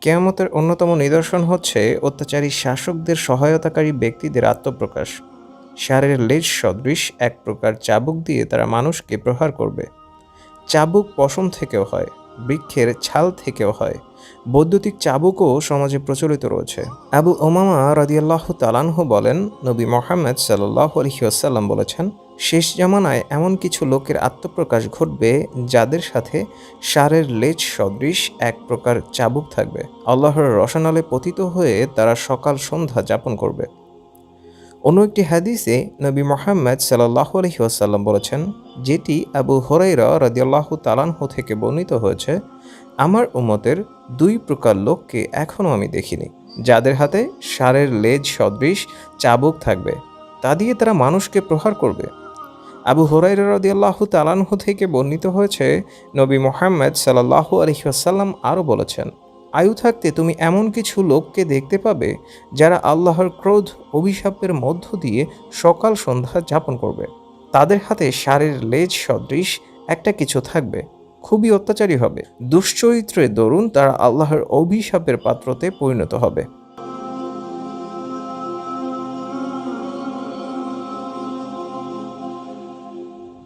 কেয়ামতের অন্যতম নিদর্শন হচ্ছে অত্যাচারী শাসকদের সহায়তাকারী ব্যক্তিদের আত্মপ্রকাশ। সারের লেজ সদৃশ এক প্রকার চাবুক দিয়ে তারা মানুষকে প্রহার করবে। চাবুক পশম থেকেও হয়। বৃক্ষের ছাল থেকেও হয়। বৈদ্যুতিক চাবুকও সমাজে প্রচলিত রয়েছে। আবু ওমামা রাদিয়াল্লাহ তালানহ বলেন, নবী মোহাম্মদ সাল্লাহ আলহিউসাল্লাম বলেছেন, শেষ জামানায় এমন কিছু লোকের আত্মপ্রকাশ ঘটবে যাদের সাথে সারের লেজ সদৃশ এক প্রকার চাবুক থাকবে। আল্লাহর রসনালে পতিত হয়ে তারা সকাল সন্ধ্যা যাপন করবে। অন্য একটি হাদিসে নবী মোহাম্মদ সাল্লাহ আলহিউসাল্লাম বলেছেন, যেটি আবু হরাইরা রাদিয়াল্লাহ তালানহ থেকে বর্ণিত হয়েছে, আমার উমতের দুই প্রকার লোককে এখনও আমি দেখিনি, যাদের হাতে সারের লেজ সদৃশ চাবুক থাকবে, তা দিয়ে তারা মানুষকে প্রহার করবে। আবু হরাইরা রদিয়াল্লাহ তালানহ থেকে বর্ণিত হয়েছে, নবী মোহাম্মদ সাল্লাহ আলহিহাসাল্লাম আরও বলেছেন আয়ু থাকতে তুমি এমন কিছু লোককে দেখতে পাবে যারা আল্লাহর ক্রোধ, অভিশাপের মধ্য দিয়ে সকাল সন্ধ্যা যাপন করবে। তাদের হাতে সারের লেজ সদৃশ একটা কিছু থাকবে। খুবই অত্যাচারী হবে। দুশ্চরিত্রের দরুন তারা আল্লাহর অভিশাপের পাত্রতে পরিণত হবে।